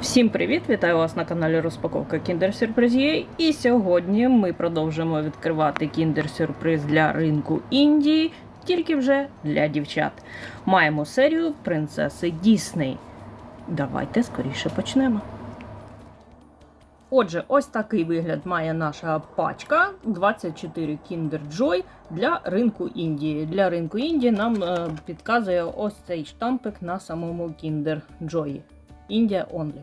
Всім привіт! Вітаю вас на каналі Розпаковка Kinder Surprise. І сьогодні ми продовжимо відкривати Kinder Surprise для ринку Індії, тільки вже для дівчат. Маємо серію принцеси Дісней. Давайте скоріше почнемо. Отже, ось такий вигляд має наша пачка 24 Kinder Joy для ринку Індії. Для ринку Індії нам е, підказує ось цей штампик на самому Kinder Joy. India Only.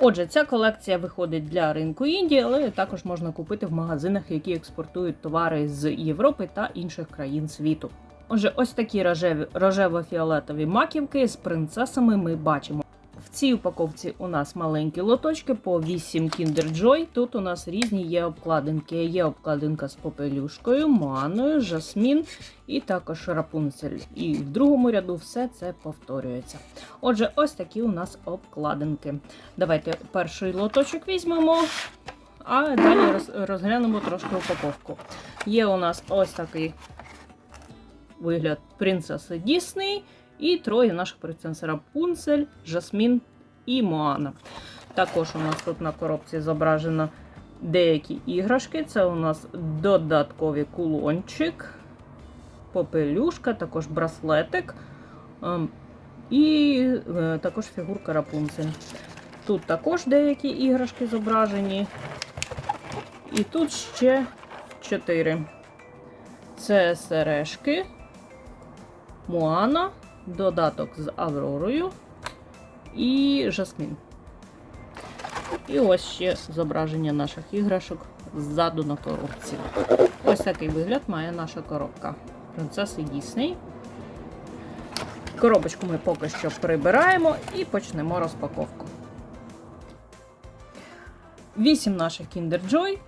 Отже, ця колекція виходить для ринку Індії, але також можна купити в магазинах, які експортують товари з Європи та інших країн світу. Отже, ось такі рожево-фіолетові маківки з принцесами ми бачимо. Цій упаковці у нас маленькі лоточки по 8 Kinder Joy. Тут у нас різні є обкладинки. Є обкладинка з попелюшкою, Моаною, Жасмін і також Рапунцель. І в другому ряду все це повторюється. Отже, ось такі у нас обкладинки. Давайте перший лоточок візьмемо, а далі розглянемо трошки упаковку. Є у нас ось такий вигляд принцеси Дісней. І троє наших принцес Рапунцель, Жасмін і Моана. Також у нас тут на коробці зображено деякі іграшки. Це у нас додатковий кулончик, попелюшка, також браслетик ем, і е, також фігурка Рапунцель. Тут також деякі іграшки зображені. І тут ще чотири. Це сережки, Моана, додаток з Авророю і Жасмін. І ось ще зображення наших іграшок ззаду на коробці. Ось такий вигляд має наша коробка принцеси Дісней. Коробочку ми поки що прибираємо і почнемо розпаковку. Вісім наших Kinder Joy.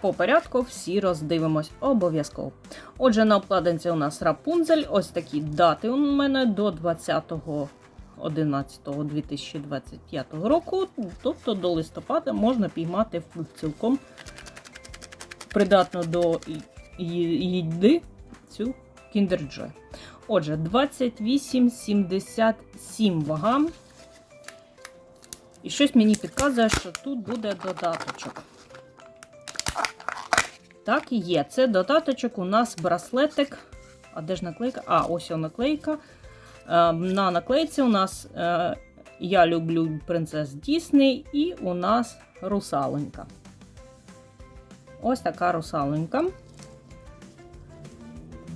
По порядку всі роздивимось обов'язково. Отже, на обкладинці у нас Рапунзель. Ось такі дати у мене до 20.11.2025 року. Тобто до листопада можна піймати цілком придатну до їди цю Joy. Отже, 28,77 вага. І щось мені підказує, що тут буде додаточок. Так є. Це додаточок у нас браслетик. А де ж наклейка? А, ось о наклейка. Е, на наклейці у нас е, Я люблю принцес Дісней і у нас русаленька. Ось така русаленька.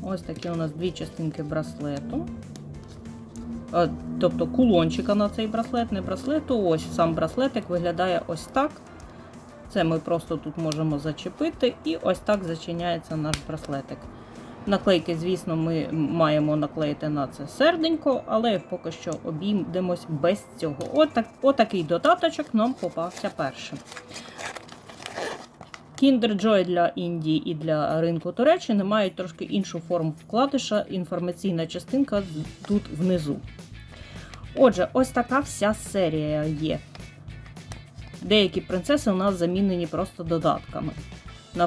Ось такі у нас дві частинки браслету. Е, Тобто кулончика на цей браслет, не браслету. Ось сам браслетик виглядає ось так. Це ми просто тут можемо зачепити, і ось так зачиняється наш браслетик. Наклейки, звісно, ми маємо наклеїти на це серденько, але поки що обійдемось без цього. Отак, отакий додаточок нам попався першим. Kinder Joy для Індії і для ринку Туреччини мають трошки іншу форму вкладиша, інформаційна частинка тут внизу. Отже, ось така вся серія є. Деякі принцеси у нас замінені просто додатками.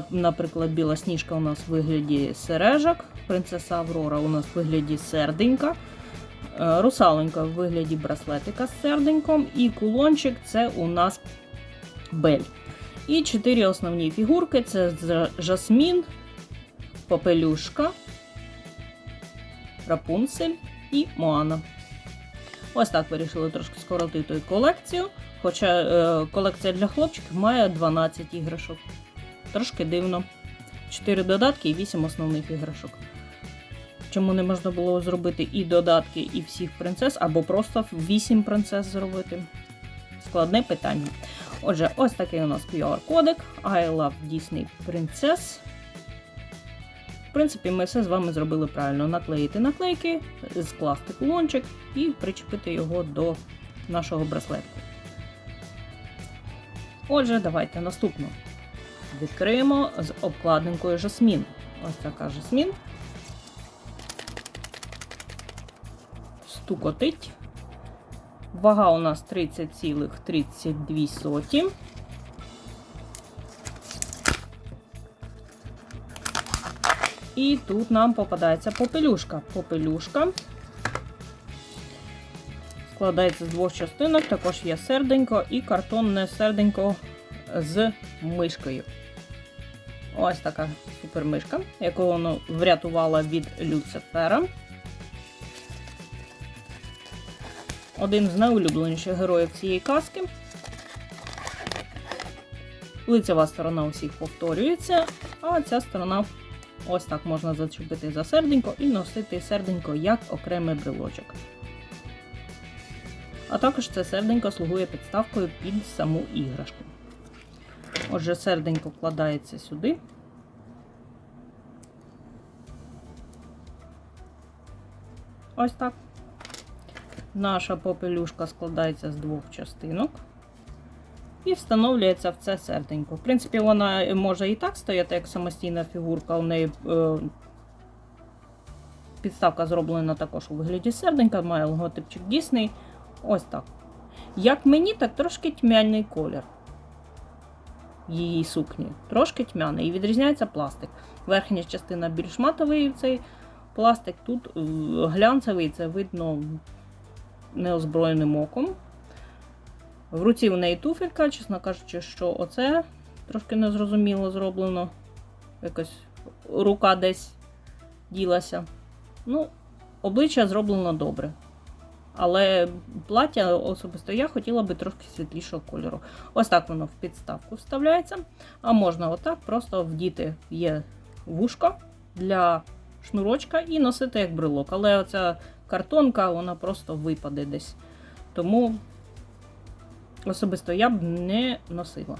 Наприклад, біла сніжка у нас в вигляді сережок, принцеса Аврора у нас в вигляді серденька, е, русаленька в вигляді браслетика з серденьком, і кулончик це у нас бель. І чотири основні фігурки: це Жасмін, Попелюшка, Рапунцель і Моана. Ось так вирішили трошки скоротити колекцію. Хоча е, колекція для хлопчиків має 12 іграшок. Трошки дивно. 4 додатки і 8 основних іграшок. Чому не можна було зробити і додатки, і всіх принцес, або просто 8 принцес зробити? Складне питання. Отже, ось такий у нас QR-кодик. I love Disney Princess. В принципі, ми все з вами зробили правильно. Наклеїти наклейки, скласти кулончик і причепити його до нашого браслетку. Отже, давайте наступну. Відкриємо з обкладинкою жасмін. Ось така жасмін. Стукотить. Вага у нас 30,32. І тут нам попадається попелюшка. Попелюшка складається з двох частинок, також є серденько і картонне серденько з мишкою. Ось така супермишка, яку воно врятувала від Люцифера. Один з найулюбленіших героїв цієї казки. Лицева сторона усіх повторюється, а ця сторона ось так можна зачепити за серденько і носити серденько як окремий брелочок. А також це серденько слугує підставкою під саму іграшку. Отже, серденько вкладається сюди. Ось так. Наша попелюшка складається з двох частинок і встановлюється в це серденько. В принципі, вона може і так стояти, як самостійна фігурка. У неї е, підставка зроблена також у вигляді серденька, має логотипчик Disney. Ось так. Як мені, так трошки тьмяний колір її сукні. Трошки тьмяний. І відрізняється пластик. Верхня частина більш матовий цей пластик, тут е, глянцевий, це видно неозброєним оком. В руці в неї туфелька, чесно кажучи, що оце трошки незрозуміло зроблено. Якось рука десь ділася. Ну, обличчя зроблено добре. Але плаття особисто я хотіла би трошки світлішого кольору. Ось так воно в підставку вставляється. А можна отак просто вдіти є вушка для шнурочка і носити як брелок. Але оця картонка, вона просто випаде десь. Тому особисто я б не носила.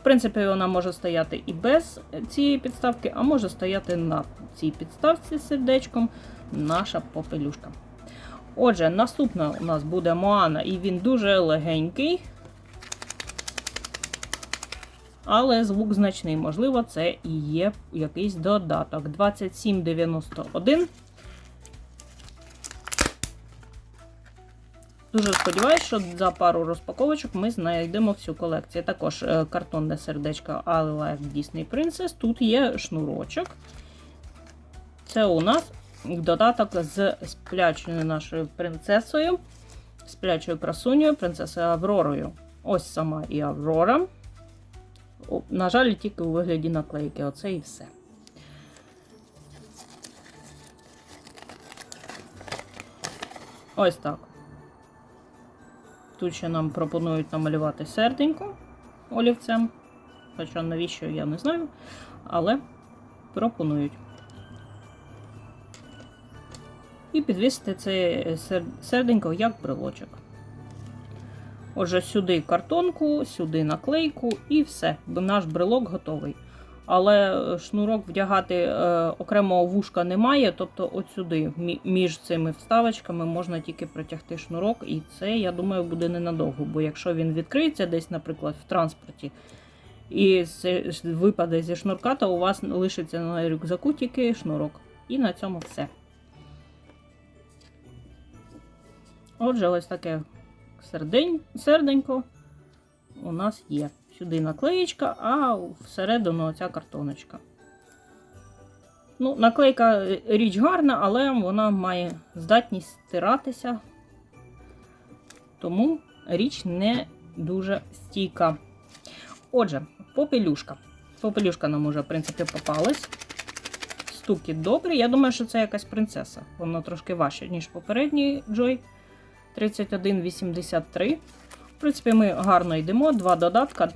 В принципі, вона може стояти і без цієї підставки, а може стояти на цій підставці з сердечком наша попелюшка. Отже, наступна у нас буде Моана, і він дуже легенький. Але звук значний. Можливо, це і є якийсь додаток. 2791. Дуже сподіваюся, що за пару розпаковочок ми знайдемо всю колекцію. Також е, картонне сердечко I Like Disney Princess. Тут є шнурочок. Це у нас додаток з сплячою нашою принцесою, сплячою красунею, принцесою Авророю. Ось сама і Аврора. На жаль, тільки у вигляді наклейки. Оце і все. Ось так. Тут ще нам пропонують намалювати серденько олівцем. Хоча навіщо, я не знаю. Але пропонують. І підвісити це серденько як брелочок. Отже, сюди картонку, сюди наклейку і все. Наш брелок готовий. Але шнурок вдягати е, окремого вушка немає, тобто от сюди, між цими вставочками, можна тільки протягти шнурок, і це, я думаю, буде ненадовго. Бо якщо він відкриється десь, наприклад, в транспорті і випаде зі шнурка, то у вас лишиться на рюкзаку тільки шнурок. І на цьому все. Отже, ось таке сердень, серденько у нас є. Сюди наклеєчка, а всередину оця картоночка. Ну, Наклейка річ гарна, але вона має здатність стиратися, тому річ не дуже стійка. Отже, попелюшка. Попелюшка нам уже, в принципі, попалась. Стуки добрі. Я думаю, що це якась принцеса. Вона трошки важча, ніж попередній Джой. 3183. В принципі, ми гарно йдемо, два додатка.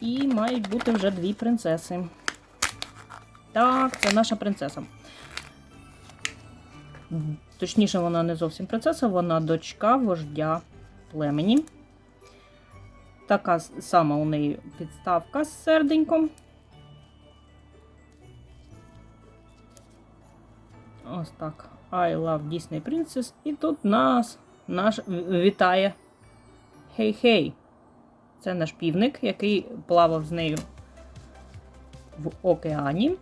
І мають бути вже дві принцеси. Так, це наша принцеса. Точніше, вона не зовсім принцеса, вона дочка вождя племені. Така сама у неї підставка з серденьком. Ось так. I love Disney Princess. І тут нас наш вітає Хей-хей. Це наш півник, який плавав з нею в океані.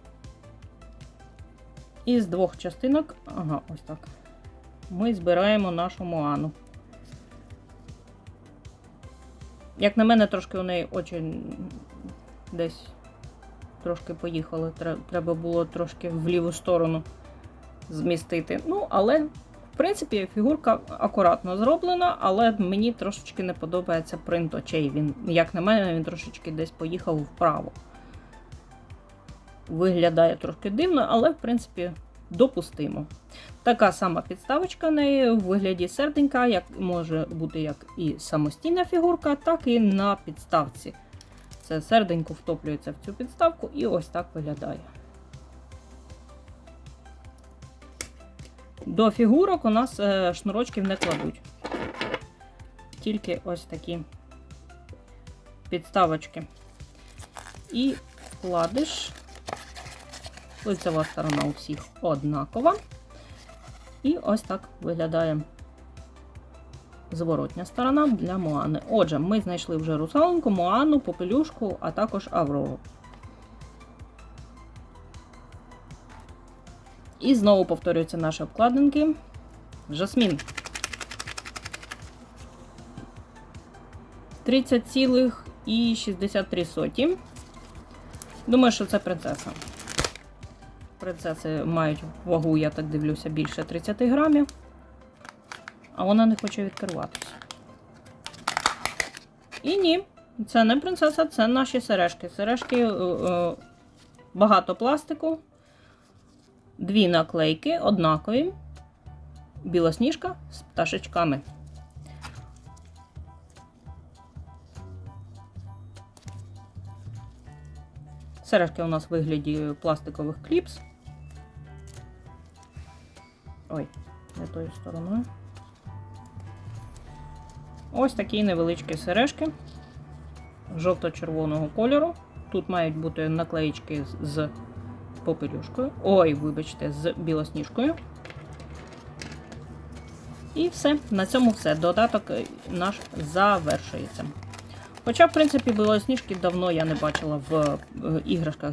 І з двох частинок, ага, ось так. Ми збираємо нашу Моану. Як на мене, трошки у неї очі десь трошки поїхали. Треба було трошки в ліву сторону змістити. Ну, але В принципі, фігурка акуратно зроблена, але мені трошечки не подобається принт очей. Він, як на мене, він трошечки десь поїхав вправо. Виглядає трошки дивно, але в принципі допустимо. Така сама підставочка в неї в вигляді серденька, як може бути як і самостійна фігурка, так і на підставці. Це серденько втоплюється в цю підставку і ось так виглядає. До фігурок у нас е, шнурочків не кладуть. Тільки ось такі підставочки. І вкладиш. Лицева сторона у всіх однакова. І ось так виглядає зворотня сторона для Моани. Отже, ми знайшли вже русалоньку, Моану, попелюшку, а також Аврору. І знову повторюються наші обкладинки. Жасмін. 30,63. Думаю, що це принцеса. Принцеси мають вагу, я так дивлюся, більше 30 грамів. А вона не хоче відкриватися. І ні, це не принцеса, це наші сережки. Сережки е, е, багато пластику. Дві наклейки однакові. Білосніжка з пташечками. Сережки у нас в вигляді пластикових кліпс. Ой, не тою стороною. Ось такі невеличкі сережки жовто-червоного кольору. Тут мають бути наклеїчки з- попелюшкою. Ой, вибачте, з білосніжкою. І все. На цьому все. Додаток наш завершується. Хоча, в принципі, білосніжки давно я не бачила в іграшках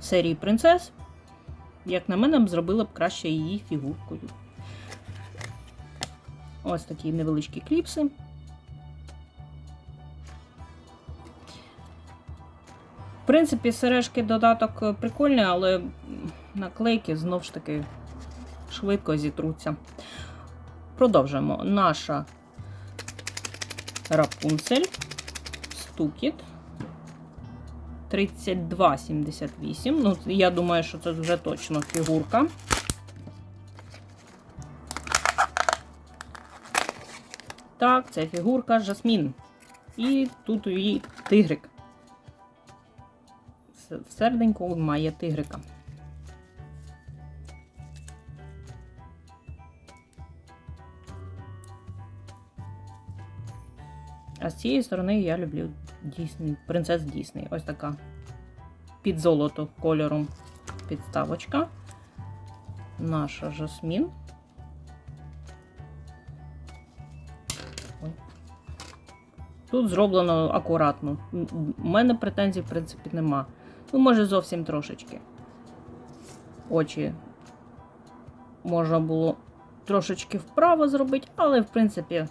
серії принцес. Як на мене, зробила б краще її фігуркою. Ось такі невеличкі кліпси. Принципі, сережки додаток е, прикольний, але наклейки знов ж таки швидко зітруться. Продовжуємо. Наша Рапунцель, Стукіт. 32,78. Ну, я думаю, що це вже точно фігурка. Так, це фігурка Жасмін. І тут її тигрик. В серденьку має тигрика. А з цієї сторони я люблю Дійсний, принцес Дійсний. Ось така під золото кольором підставочка. Наша жасмін. Тут зроблено акуратно. У мене претензій, в принципі, нема. Ну, може, зовсім трошечки. Очі можна було трошечки вправо зробити, але, в принципі,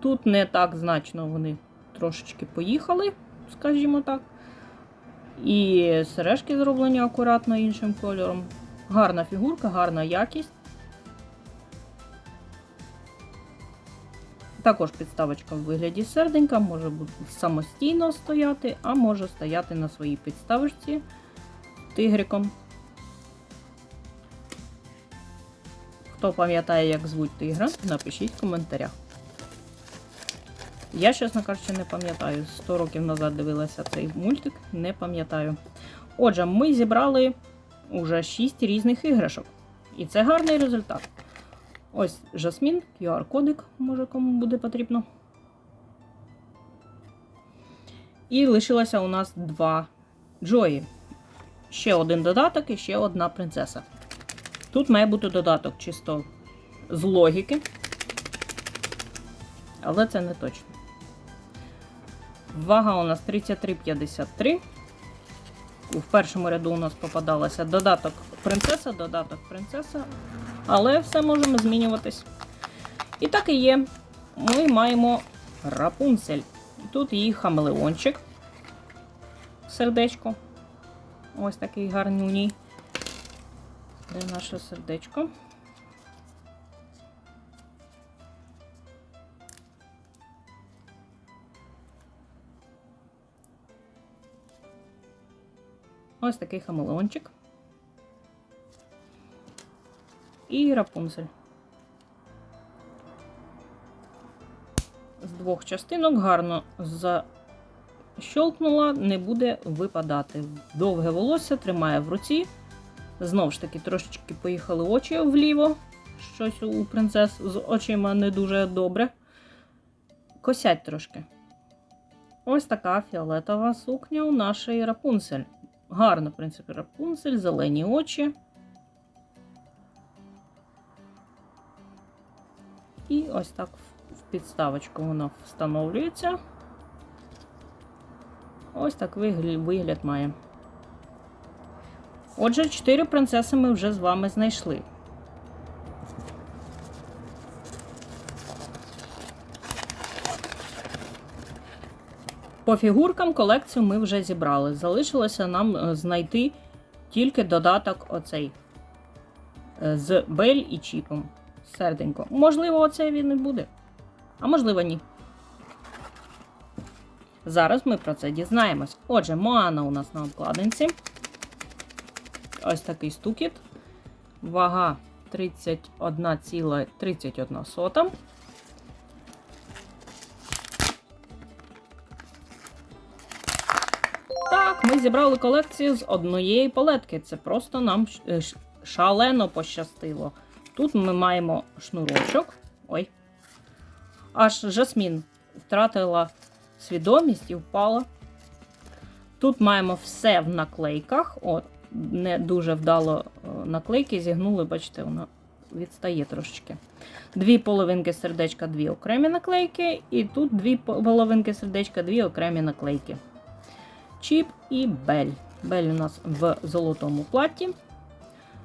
тут не так значно вони трошечки поїхали, скажімо так. І сережки зроблені акуратно іншим кольором. Гарна фігурка, гарна якість. Також підставочка в вигляді серденька, може самостійно стояти, а може стояти на своїй підставочці тигриком. Хто пам'ятає, як звуть тигра, напишіть в коментарях. Я, чесно кажучи, не пам'ятаю. 100 років назад дивилася цей мультик, не пам'ятаю. Отже, ми зібрали уже 6 різних іграшок. І це гарний результат. Ось Жасмін, QR-кодик, може кому буде потрібно. І лишилося у нас два Джої. Ще один додаток і ще одна принцеса. Тут має бути додаток чисто з логіки. Але це не точно. Вага у нас 33,53. В першому ряду у нас попадалося додаток принцеса, додаток принцеса. Але все можемо змінюватись. І так і є. Ми маємо рапунцель. Тут її хамелеончик. Сердечко. Ось такий гарнюній. Де наше сердечко? Ось такий хамелеончик. І рапунцель. З двох частинок гарно защолкнула, не буде випадати. Довге волосся тримає в руці. Знову ж таки, трошечки поїхали очі вліво. Щось у принцес з очима не дуже добре. Косять трошки. Ось така фіолетова сукня у нашої рапунцель. Гарно, в принципі, рапунцель, зелені очі. І ось так в підставочку вона встановлюється. Ось так вигляд, вигляд має. Отже, чотири принцеси ми вже з вами знайшли. По фігуркам колекцію ми вже зібрали. Залишилося нам е, знайти тільки додаток оцей е, з Бель і Чіпом. Серденько. Можливо, оцей він і буде. А можливо, ні. Зараз ми про це дізнаємось. Отже, Моана у нас на обкладинці. Ось такий стукіт. Вага 31,31 сота. Так, ми зібрали колекцію з однієї палетки. Це просто нам шалено пощастило. Тут ми маємо шнурочок. Ой. Аж Жасмін втратила свідомість і впала. Тут маємо все в наклейках. От, не дуже вдало е, наклейки зігнули, бачите, вона відстає трошечки. Дві половинки сердечка, дві окремі наклейки. І тут дві половинки сердечка, дві окремі наклейки. Чіп і Бель. Бель у нас в золотому платі.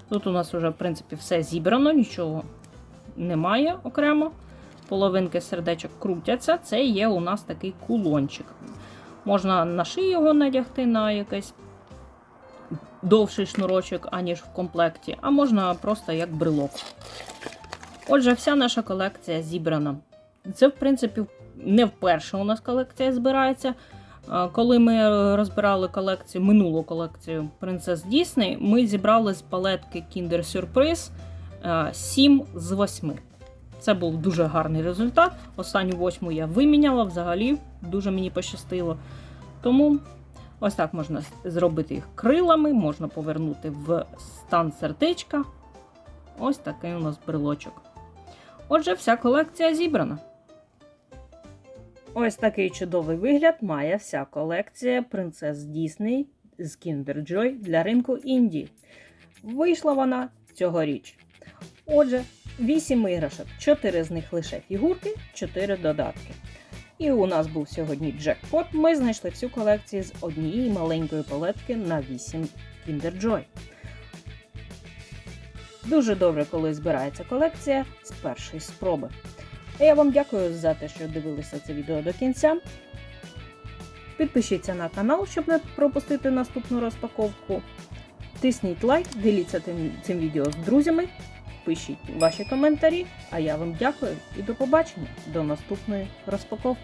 Тут у нас вже, в принципі, все зібрано, нічого немає окремо. Половинки сердечок крутяться. Це є у нас такий кулончик. Можна на шию його надягти на якийсь довший шнурочок, аніж в комплекті, а можна просто як брелок. Отже, вся наша колекція зібрана. Це, в принципі, не вперше у нас колекція збирається. А, Коли ми розбирали колекцію, минулу колекцію Принцес Дісней, ми зібрали з палетки Kinder Surprise 7 з 8. Це був дуже гарний результат. Останню восьму я виміняла, взагалі дуже мені пощастило. Тому ось так можна зробити їх крилами, можна повернути в стан сердечка. Ось такий у нас брелочок. Отже, вся колекція зібрана. Ось такий чудовий вигляд має вся колекція принцес Дісней з Kinder Joy для ринку Індії. Вийшла вона цьогоріч. Отже, 8 іграшок, 4 з них лише фігурки, 4 додатки. І у нас був сьогодні джекпот. Ми знайшли всю колекцію з однієї маленької палетки на 8 Kinder Joy. Дуже добре, коли збирається колекція з першої спроби. Я вам дякую за те, що дивилися це відео до кінця. Підпишіться на канал, щоб не пропустити наступну розпаковку. Тисніть лайк, діліться цим відео з друзями, пишіть ваші коментарі. А я вам дякую і до побачення до наступної розпаковки.